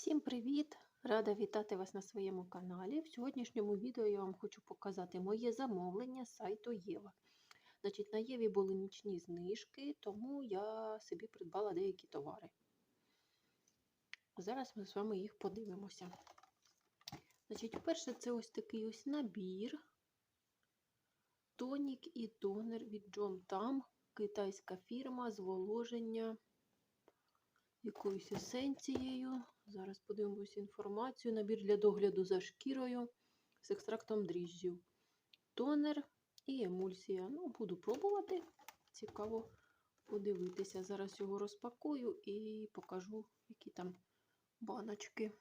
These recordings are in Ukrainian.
Всім привіт! Рада вітати вас на своєму каналі. В сьогоднішньому відео я вам хочу показати моє замовлення з сайту Єва. Значить, на Єві були нічні знижки, тому я собі придбала деякі товари. Зараз ми з вами їх подивимося. Значить, перше, це ось такий ось набір. Тонік і тонер від John Tam, китайська фірма, зволоження якоюсь есенцією. Зараз подивимося інформацію. Набір для догляду за шкірою з екстрактом дріжджів. Тонер і емульсія. Ну, буду пробувати. Цікаво подивитися. Зараз його розпакую і покажу, які там баночки.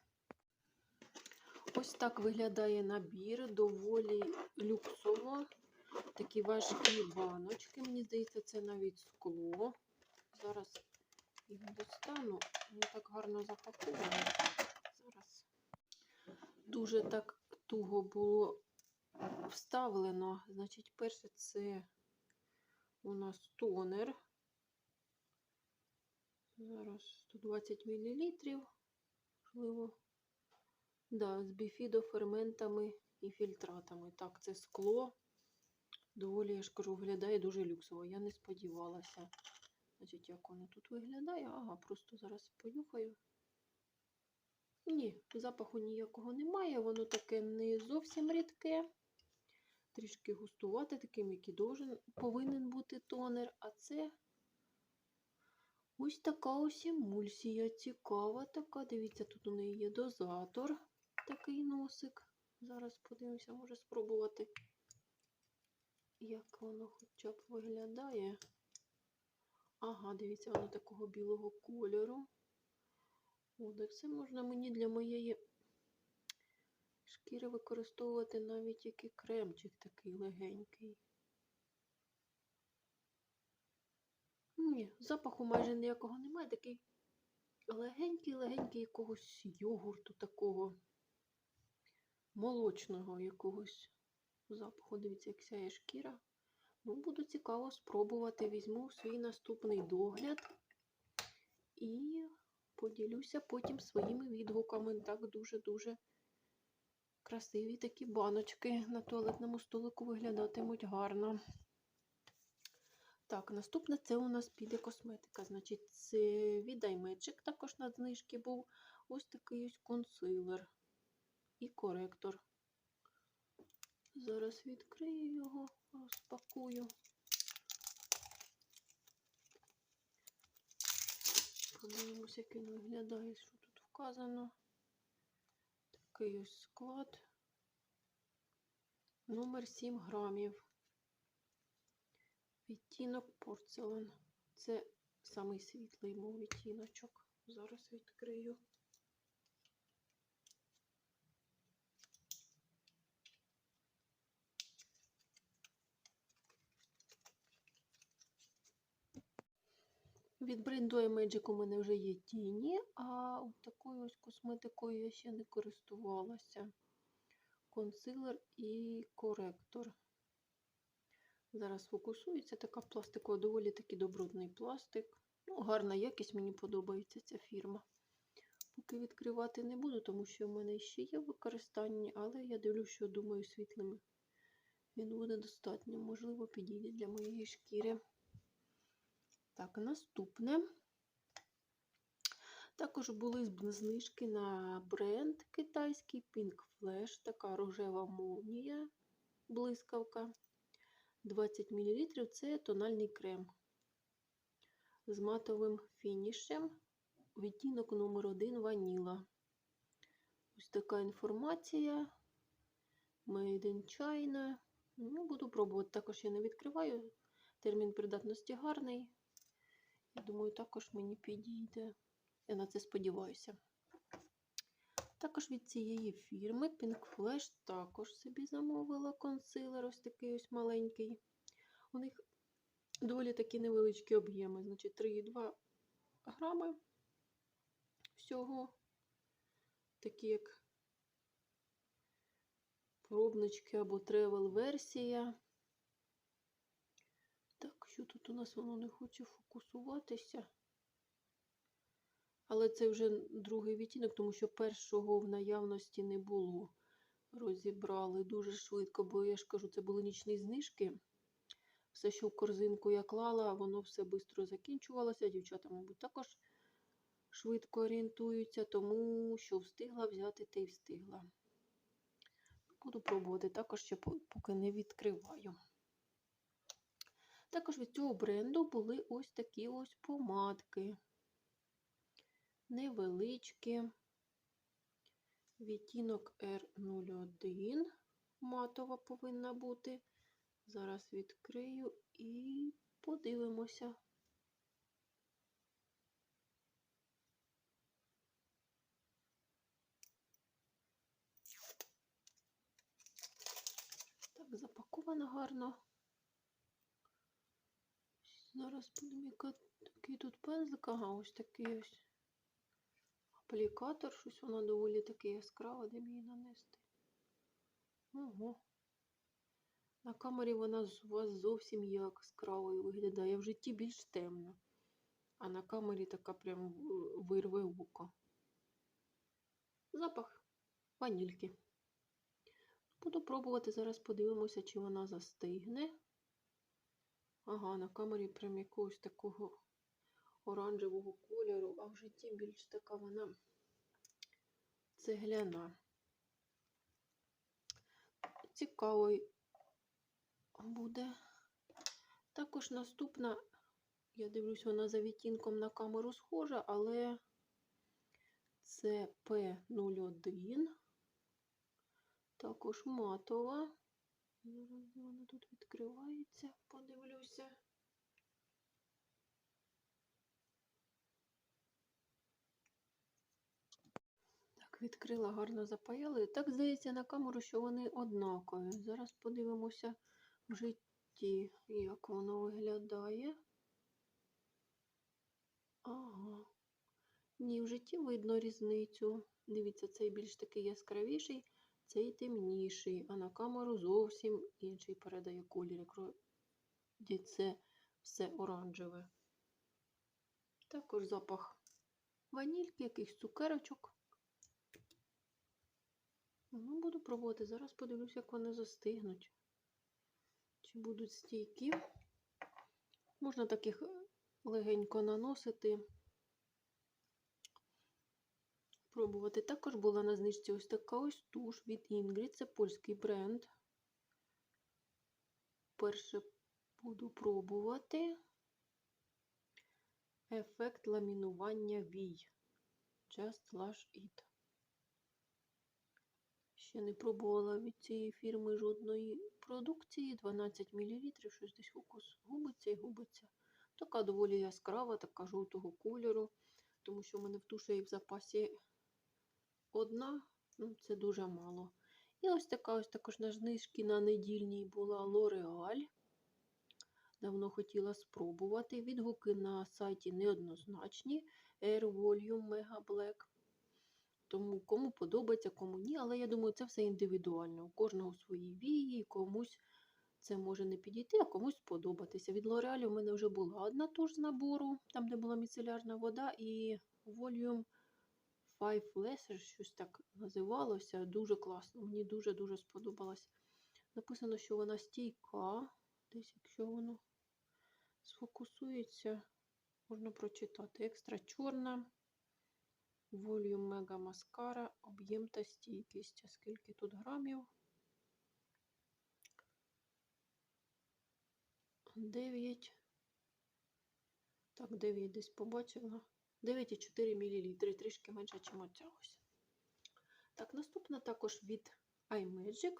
Ось так виглядає набір, доволі люксово. Такі важкі баночки. Мені здається, це навіть скло. Зараз їх достану. Вони так гарно запаковані. Зараз дуже так туго було вставлено. Значить, перше це у нас тонер. Зараз 120 мл. Можливо. Да, з біфідоферментами і фільтратами. Так, це скло. Доволі, я ж кажу, виглядає дуже люксово. Я не сподівалася. Значить, як воно тут виглядає? Ага, просто зараз понюхаю. Ні, запаху ніякого немає, воно таке не зовсім рідке. Трішки густувати, таким, який должен, повинен бути тонер. А це ось така ось емульсія. Цікава така. Дивіться, тут у неї є дозатор, такий носик. Зараз подивимося, може спробувати, як воно хоча б виглядає. Ага, дивіться, воно такого білого кольору. О, так це можна мені для моєї шкіри використовувати навіть як і кремчик такий легенький. Ні, запаху майже ніякого немає. Такий легенький-легенький якогось йогурту такого молочного якогось запаху. Дивіться, як сяє шкіра. Ну, буду цікаво спробувати. Візьму свій наступний догляд і поділюся потім своїми відгуками. Так дуже-дуже красиві такі баночки на туалетному столику виглядатимуть гарно. Так, наступне це у нас піде косметика. Значить, це від також на знижки був. Ось такий ось консилер і коректор. Зараз відкрию його, розпакую. Подивимося, як він виглядає, що тут вказано. Такий ось склад. Номер 7 грамів. Відтінок порцелан. Це самий світлий мов відтіночок. Зараз відкрию. Від бренду iMagic у мене вже є тіні, а такою ось косметикою я ще не користувалася. Консилер і коректор. Зараз фокусується така пластикова, доволі таки добротний пластик. Ну, Гарна якість, мені подобається ця фірма. Поки відкривати не буду, тому що в мене ще є використання, але я дивлюся, що думаю, світлими він буде достатньо, можливо, підійде для моєї шкіри. Так, наступне. Також були знижки на бренд китайський Pink Flash, така рожева молнія, блискавка. 20 мл це тональний крем з матовим фінішем. Відтінок номер 1 ваніла. Ось така інформація. Made in China. Ну, буду пробувати. Також я не відкриваю. Термін придатності гарний. Думаю, також мені підійде. Я на це сподіваюся. Також від цієї фірми Pink Flash також собі замовила консилер, ось такий ось маленький. У них доволі такі невеличкі об'єми, значить 3,2 грами всього. Такі як пробнички або тревел-версія. Що тут у нас воно не хоче фокусуватися? Але це вже другий відтінок, тому що першого в наявності не було. Розібрали дуже швидко, бо я ж кажу, це були нічні знижки. Все, що в корзинку я клала, воно все швидко закінчувалося. Дівчата, мабуть, також швидко орієнтуються, тому що встигла взяти, те й встигла. Буду пробувати, також ще поки не відкриваю. Також від цього бренду були ось такі ось помадки. Невеличкі. Відтінок R01 матова повинна бути. Зараз відкрию і подивимося. Так, запаковано гарно. Зараз будемо який тут пензлик. Ага, ось такий ось аплікатор. Щось вона доволі таке яскрава, де її нанести. Ого. На камері вона у вас зовсім яскравою виглядає. В житті більш темна. А на камері така прям е, вирве око. Запах ванільки. Буду пробувати, зараз подивимося, чи вона застигне. Ага, на камері прям якогось такого оранжевого кольору, а в житті більш така вона цегляна. Цікавий буде. Також наступна, я дивлюсь, вона за відтінком на камеру схожа, але це P01. Також матова. Зараз вона тут відкривається, подивлюся. Так, відкрила, гарно запаяли. Так здається на камеру, що вони однакові. Зараз подивимося в житті, як воно виглядає. Ага. Ні, в житті видно різницю. Дивіться, цей більш такий яскравіший, цей темніший, а на камеру зовсім інший передає колір. Як це все оранжеве. Також запах ванільки, якихось цукерочок. Ну, буду пробувати. Зараз подивлюсь, як вони застигнуть. Чи будуть стійкі. Можна таких легенько наносити. Пробувати. Також була на знижці ось така ось туш від Ingrid. Це польський бренд. Перше буду пробувати. Ефект ламінування вій. Just Lash It. Ще не пробувала від цієї фірми жодної продукції. 12 мл, щось десь фокус губиться і губиться. Така доволі яскрава, така жовтого кольору, тому що в мене в туші в запасі одна, ну це дуже мало. І ось така ось також на знижки на недільній була L'Oreal. Давно хотіла спробувати. Відгуки на сайті неоднозначні. Air Volume Mega Black. Тому кому подобається, кому ні. Але я думаю, це все індивідуально. У кожного свої вії, комусь це може не підійти, а комусь сподобатися. Від L'Oreal у мене вже була одна туш з набору, там, де була міцелярна вода, і Volume 5 Lesser, щось так називалося. Дуже класно. Мені дуже-дуже сподобалось. Написано, що вона стійка. Десь, якщо воно сфокусується, можна прочитати. Екстра чорна. Volume Mega Mascara, об'єм та стійкість. А скільки тут грамів? 9. Так, 9 десь побачила. 9,4 мл, трішки менше, ніж оця ось. Так, наступна також від iMagic.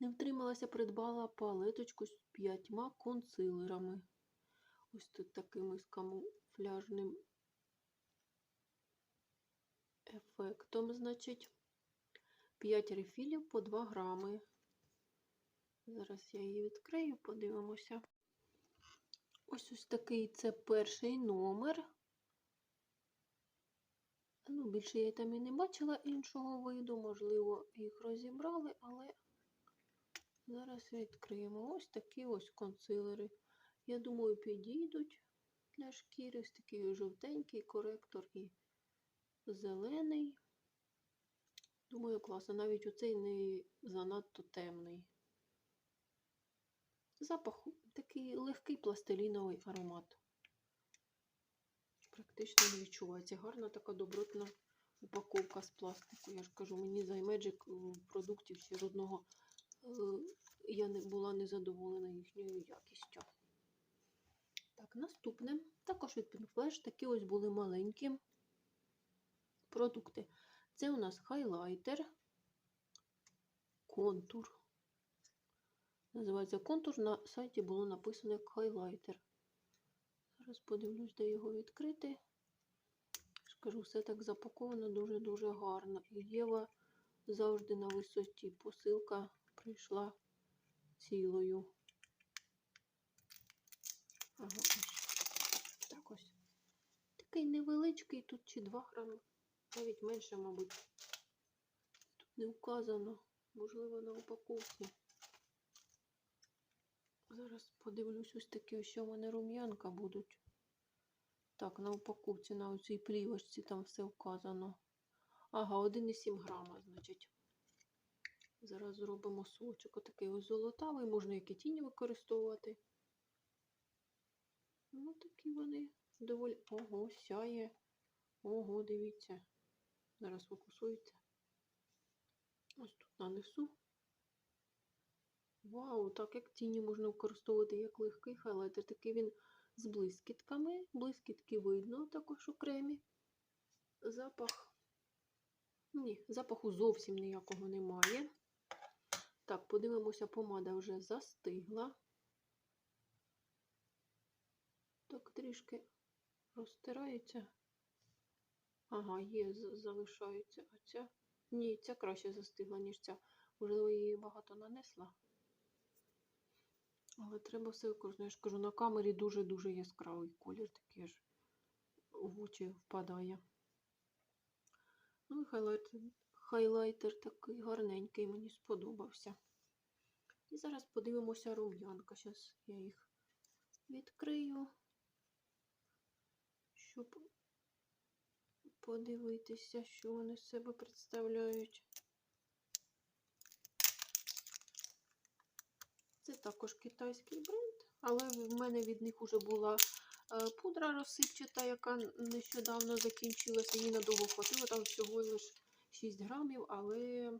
Не втрималася, придбала палеточку з п'ятьма консилерами. Ось тут такими з камуфляжним ефектом, значить, 5 рефілів по 2 грами. Зараз я її відкрию, подивимося. Ось ось такий це перший номер. Ну, більше я там і не бачила іншого виду, можливо, їх розібрали, але зараз відкриємо ось такі ось консилери. Я думаю, підійдуть. для шкіри. Ось такий жовтенький коректор і зелений. Думаю, класно. Навіть оцей не занадто темний. Запах такий легкий пластиліновий аромат. Практично не відчувається. Гарна така добротна упаковка з пластику. Я ж кажу, мені за Magic е, продуктів ще жодного е, я не була незадоволена їхньою якістю. Так, наступне. Також від Pinflash такі ось були маленькі продукти. Це у нас хайлайтер, контур. Називається контур. На сайті було написано як хайлайтер. Зараз подивлюсь, де його відкрити. Скажу, все так запаковано дуже-дуже гарно. І Єва завжди на висоті. Посилка прийшла цілою. Ага, ось. Так ось. Такий невеличкий, тут чи 2 грами, навіть менше, мабуть. Тут не вказано, можливо, на упаковці. Зараз подивлюсь, ось такі, ось, в мене рум'янка будуть. Так, на упаковці, на оцій плівочці там все вказано. Ага, 1,7 грама, значить. Зараз зробимо сочок. Отакий ось золотавий, можна як і тіні використовувати. Ну, такі вони доволі. Ого, сяє. Ого, дивіться. Зараз фокусується. Ось тут нанесу. Вау, так як тіні можна використовувати як легкий хайлайтер. Такий він з блискітками. Блискітки видно також окремі. Запах. Ні, запаху зовсім ніякого немає. Так, подивимося, помада вже застигла. Так, трішки розтирається. Ага, є, залишається. А ця? Ні, ця краще застигла, ніж ця. Можливо, її багато нанесла. Але треба все використовувати. Я ж кажу, на камері дуже-дуже яскравий колір, такий аж в очі впадає. Ну і хайлайтер такий гарненький, мені сподобався. І зараз подивимося рум'янка. Зараз я їх відкрию, щоб подивитися, що вони з себе представляють. Це також китайський бренд, але в мене від них вже була е, пудра розсипчата, яка нещодавно закінчилася. Її надовго хватило, там всього лише 6 грамів, але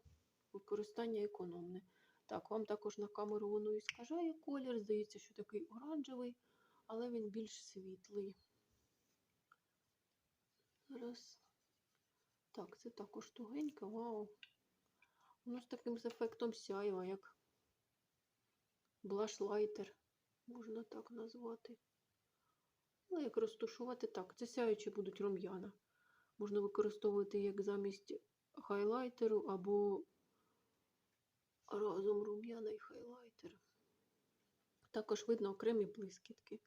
використання економне. Так, вам також на камеру воно і скажає колір. Здається, що такий оранжевий, але він більш світлий. Зараз. Так, це також тугеньке, вау. Воно з таким ефектом сяйва, як блашлайтер, можна так назвати. Ну, як розташувати так. Це сяючі будуть рум'яна. Можна використовувати як замість хайлайтеру або разом рум'яна і хайлайтер. Також видно окремі блискітки.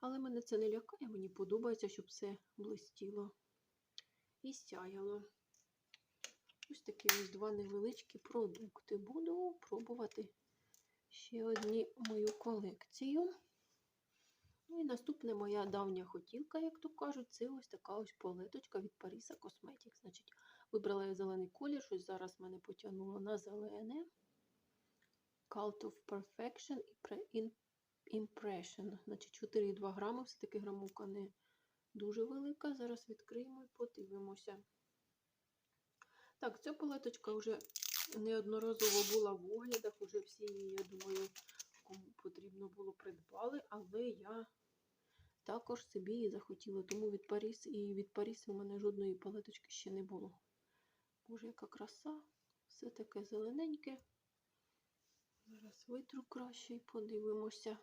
Але мене це не лякає, мені подобається, щоб все блистіло і сяяло. Ось такі ось два невеличкі продукти. Буду пробувати ще одні мою колекцію. Ну і наступна моя давня хотілка, як то кажуть, це ось така ось палеточка від Parisa Cosmetics. Значить, вибрала я зелений колір, щось зараз мене потягнуло на зелене. Cult of Perfection і Pre- Impression. Значить, 4,2 грами, все-таки грамовка не дуже велика. Зараз відкриємо і подивимося. Так, ця палеточка вже неодноразово була в оглядах, уже всі її, я думаю, кому потрібно було придбали, але я також собі її захотіла, тому від Паріс і від Паріс у мене жодної палеточки ще не було. Боже, яка краса, все таке зелененьке. Зараз витру краще і подивимося.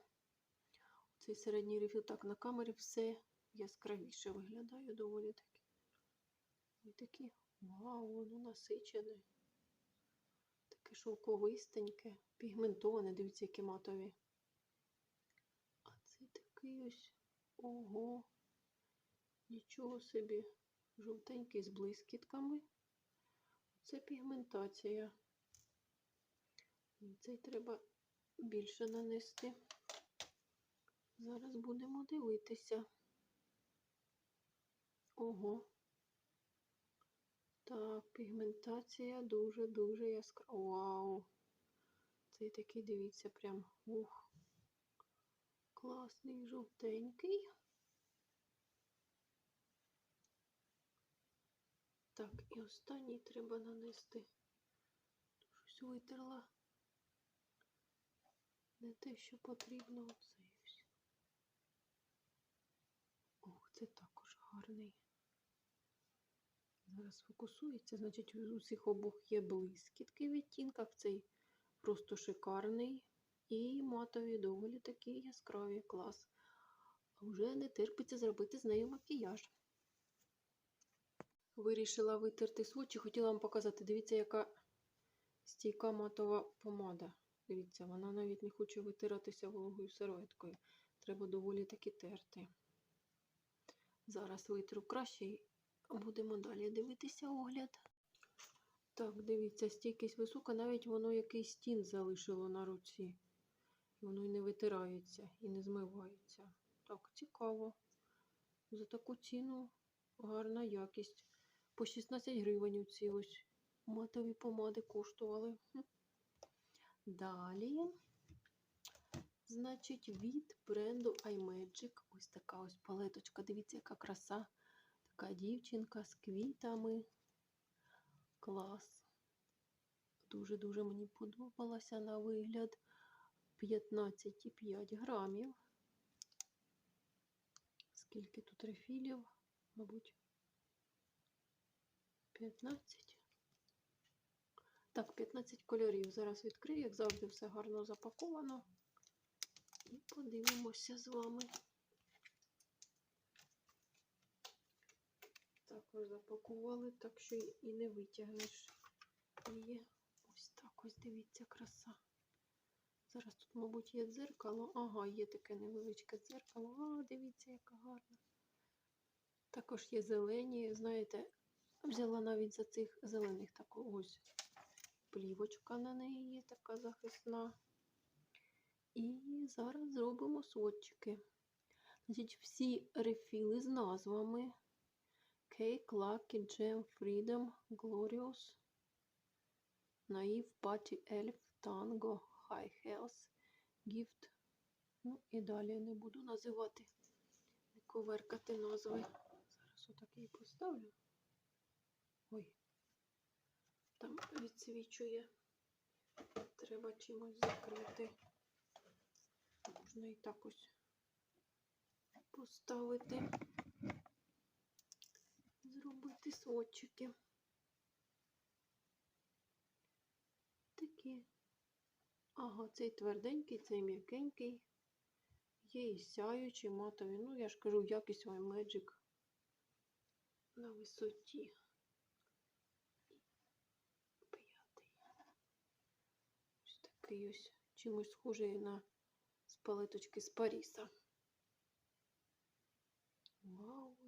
Цей середній рефіл так на камері все яскравіше виглядає доволі таки. Ось такі. Вау, воно насичене. Таке шовковистеньке, пігментоване, дивіться, які матові. А це такий ось ого. Нічого собі. Жовтенький з блискітками. Це пігментація. Цей треба більше нанести. Зараз будемо дивитися. Ого. Так, пігментація дуже-дуже яскрава. Вау. Цей такий, дивіться, прям ух. Класний, жовтенький. Так, і останній треба нанести. Щось витерла. Не те, що потрібно оцей ось. Ох, це також гарний. Зараз фокусується, значить, у усіх обох є блискітки в відтінках. Цей просто шикарний. І матові доволі такі яскраві клас. А вже не терпиться зробити з нею макіяж. Вирішила витерти свочі, хотіла вам показати. Дивіться, яка стійка матова помада. Дивіться, вона навіть не хоче витиратися вологою серветкою. Треба доволі таки терти. Зараз витру краще і будемо далі дивитися огляд. Так, дивіться, стійкість висока, навіть воно якийсь тін залишило на руці. Воно і не витирається, і не змивається. Так, цікаво. За таку ціну гарна якість. По 16 гривень ці ось матові помади коштували. Далі, значить, від бренду iMagic ось така ось палеточка. Дивіться, яка краса. Така дівчинка з квітами. Клас. Дуже-дуже мені подобалася на вигляд. 15,5 грамів. Скільки тут рефілів? Мабуть, 15. Так, 15 кольорів. Зараз відкрию, як завжди, все гарно запаковано. І подивимося з вами. Також запакували, так що і не витягнеш її. Ось так ось дивіться, краса. Зараз тут, мабуть, є дзеркало. Ага, є таке невеличке дзеркало. А, дивіться, яка гарна. Також є зелені, знаєте, взяла навіть за цих зелених таку ось плівочка на неї є така захисна. І зараз зробимо сводчики. Значить, всі рефіли з назвами Cake, Lucky, Gem, Freedom, Glorious, Naive, Party, Elf, Tango, High Health, Gift. Ну і далі не буду називати, не коверкати назви. Зараз отакий поставлю. Ой, там відсвічує. Треба чимось закрити. Можна і так ось поставити, зробити сводчики. Такі. Ага, цей тверденький, цей м'якенький. Є і сяючі, матові. Ну, я ж кажу, якість Magic на висоті. П'ятий. Ось такий ось чимось схожий на з палеточки з Паріса. Вау,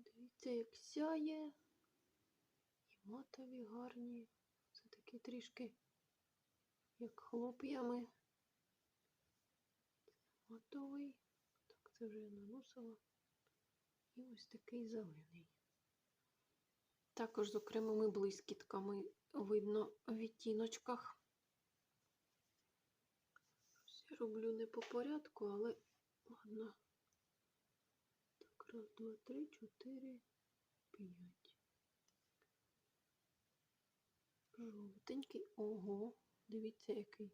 дивіться, як сяє. І матові гарні. Це такі трішки, як хлоп'ями. Матовий. Так, це вже я наносила. І ось такий зелений. Також з окремими блискітками видно в відтіночках. Все роблю не по порядку, але ладно. Раз, два, три, чотири, п'ять. Жовтенький. Ого, дивіться, який.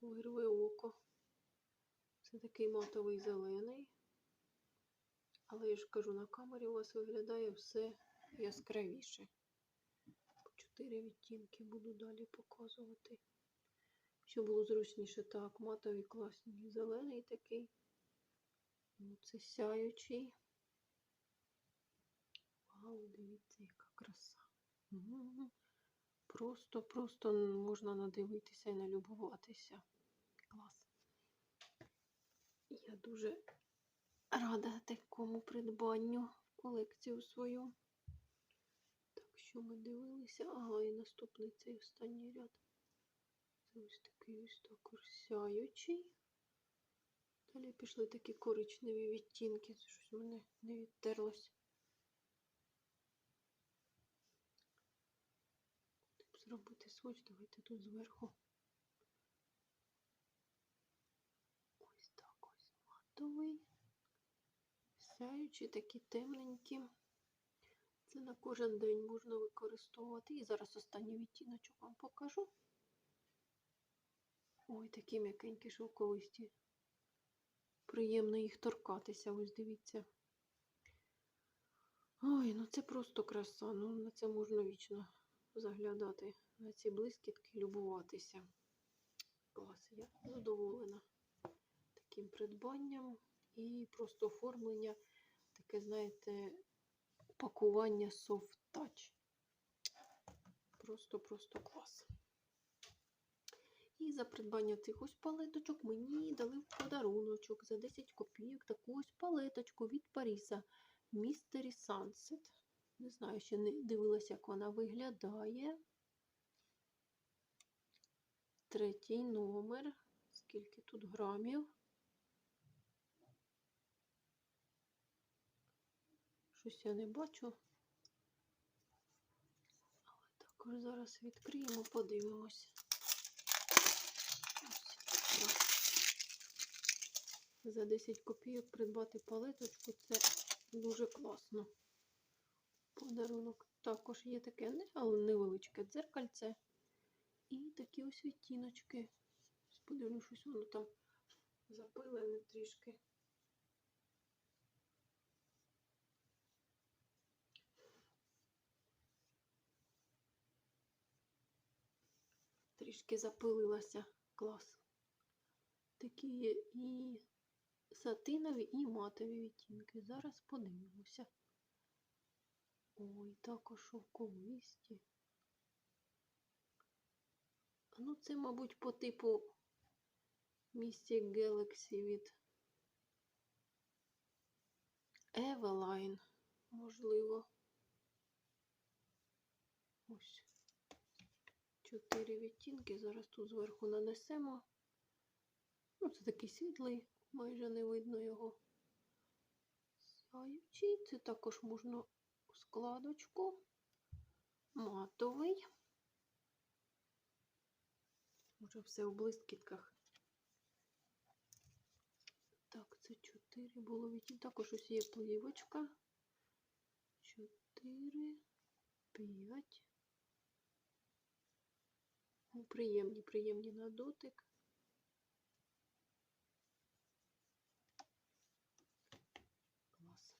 Вирве око. Це такий матовий зелений. Але я ж кажу, на камері у вас виглядає все яскравіше. По чотири відтінки буду далі показувати. Щоб було зручніше, так, матовий класний зелений такий. Ну, це сяючий. Вау, дивіться, яка краса. Просто, просто можна надивитися і налюбуватися. Клас. Я дуже рада такому придбанню колекцію свою. Так, що ми дивилися? Ага, і наступний цей останній ряд. Це ось такий ось також сяючий. Далі пішли такі коричневі відтінки, щось в мене не відтерлось. Щоб зробити своч, давайте тут зверху. Ось так ось матовий. Сяючі такі темненькі. Це на кожен день можна використовувати. І зараз останній відтіночок вам покажу. Ой, такі м'якенькі шовковисті. Приємно їх торкатися, ось дивіться. Ой, ну це просто краса. Ну, на це можна вічно заглядати. На ці блискітки любуватися. Клас, я задоволена таким придбанням і просто оформлення, таке, знаєте, пакування soft touch. Просто-просто клас. І за придбання цих ось палеточок мені дали в подаруночок за 10 копійок таку ось палеточку від Паріса Mystery Sunset. Не знаю, ще не дивилася, як вона виглядає. Третій номер. Скільки тут грамів? Щось я не бачу. Але також зараз відкриємо, подивимось. Ось так. За 10 копійок придбати палеточку це дуже класно. Подарунок також є таке, невеличке дзеркальце. І такі ось відтіночки. Подивлюсь, воно там запилене трішки. Трішки запилилася. Клас. Такі і сатинові, і матові відтінки. Зараз подивимося. Ой, також шовковисті. Ну, це, мабуть, по типу Mystic Galaxy від Eveline, можливо. Ось. Чотири відтінки. Зараз тут зверху нанесемо. Ну, це такий світлий, майже не видно його. Сяючий. Це також можна у складочку. Матовий. Може все в блискітках. Так, це 4 було відтінки. Також ось є плівочка. 4, 5. Ну, приємні, приємні на дотик. Клас.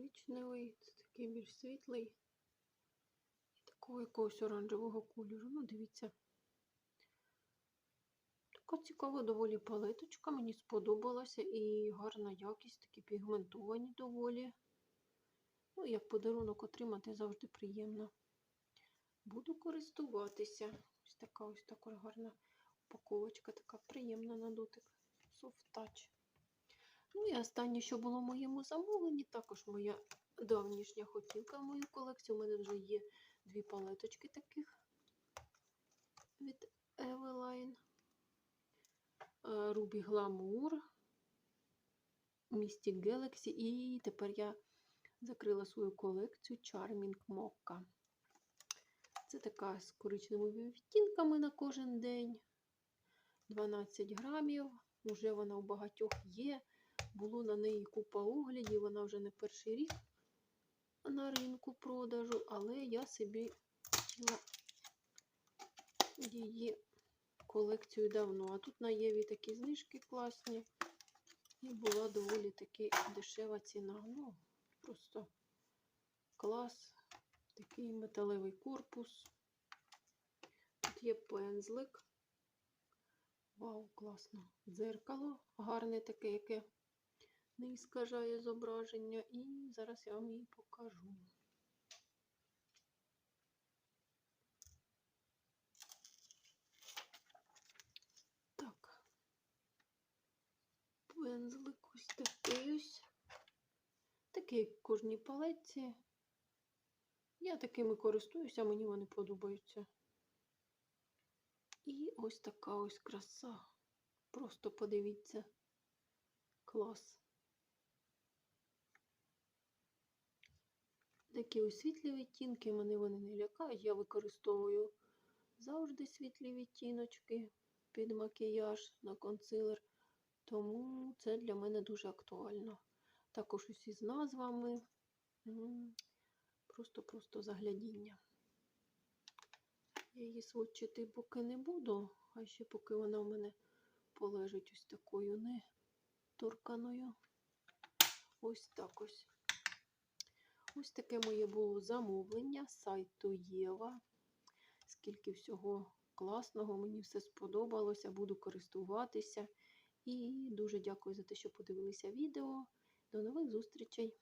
Коричневий, це такий більш світлий. І такого якогось оранжевого кольору. Ну, дивіться. Така цікава доволі палеточка. Мені сподобалася і гарна якість, такі пігментовані доволі. Ну, як подарунок отримати завжди приємно. Буду користуватися. Ось така ось така гарна упаковочка, така приємна на дотик. Soft touch. Ну і останнє, що було в моєму замовленні, також моя давнішня хотілка в мою колекцію. У мене вже є дві палеточки таких від Eveline. Е, Ruby Glamour, Mystic Galaxy, і тепер я закрила свою колекцію Charming Mocca. Це така з коричневими відтінками на кожен день. 12 грамів. Уже вона у багатьох є. Було на неї купа оглядів, вона вже не перший рік на ринку продажу, але я собі хотіла її колекцію давно. А тут на Єві такі знижки класні. І була доволі таки дешева ціна. Ну, просто клас. Такий металевий корпус. Тут є пензлик. Вау, класно. Дзеркало гарне таке, яке не іскажає зображення. І зараз я вам її покажу. Так. Пензлик ось такий ось. Такий як кожній палетці. Я такими користуюся, мені вони подобаються. І ось така ось краса. Просто подивіться. Клас. Такі ось світлі відтінки, мене вони не лякають. Я використовую завжди світлі відтіночки під макіяж на консилер. Тому це для мене дуже актуально. Також усі з назвами. Просто-просто заглядіння. Я її сводчити поки не буду, а ще поки вона в мене полежить ось такою не торканою. Ось так ось. Ось таке моє було замовлення з сайту Єва. Скільки всього класного, мені все сподобалося, буду користуватися. І дуже дякую за те, що подивилися відео. До нових зустрічей!